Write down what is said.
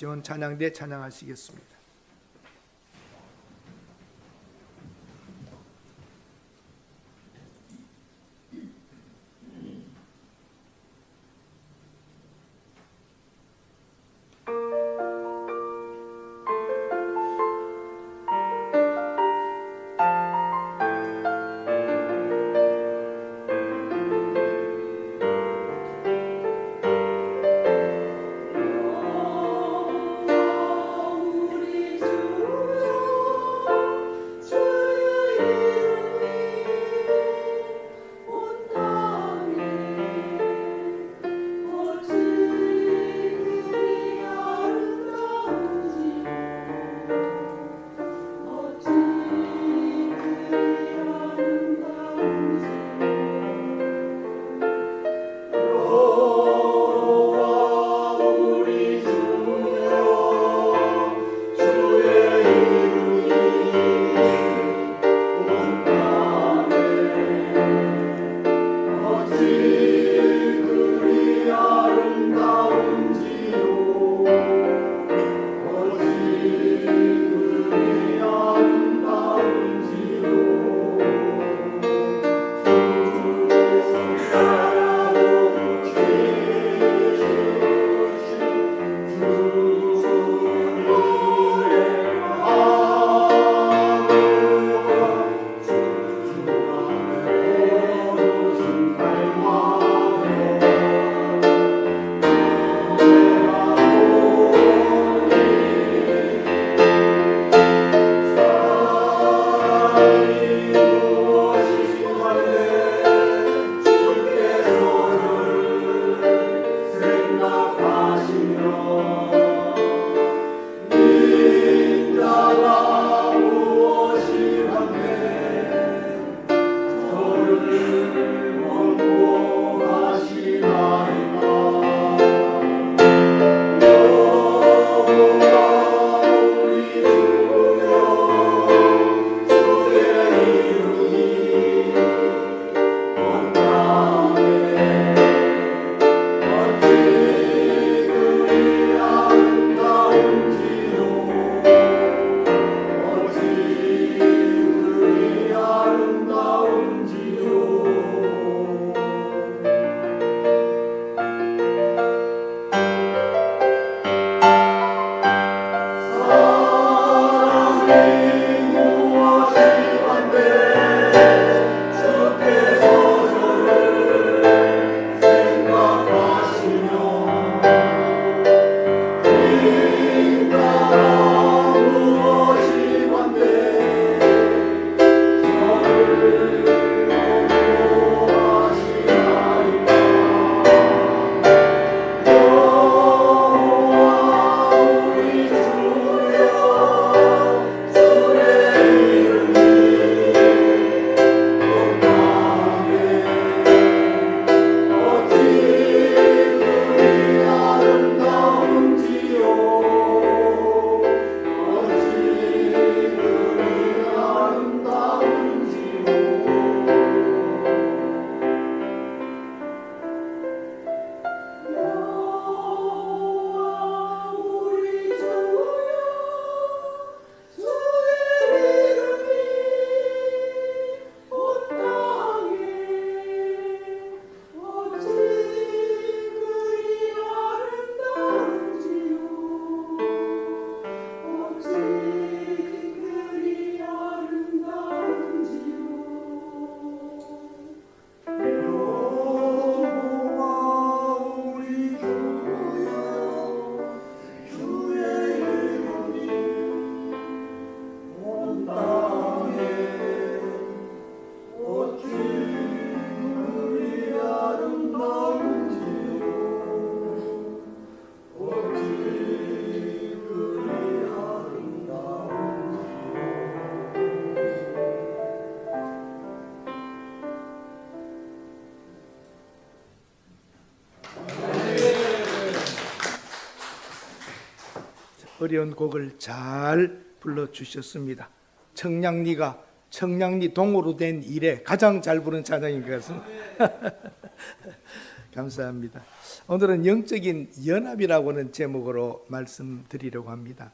시온 찬양대 찬양하시겠습니다. 어려운 곡을 잘 불러 주셨습니다. 청량리가 청량리 동으로 된 일에 가장 잘 부른 찬양인 것 같습니다. 감사합니다. 오늘은 영적인 연합이라고 하는 제목으로 말씀드리려고 합니다.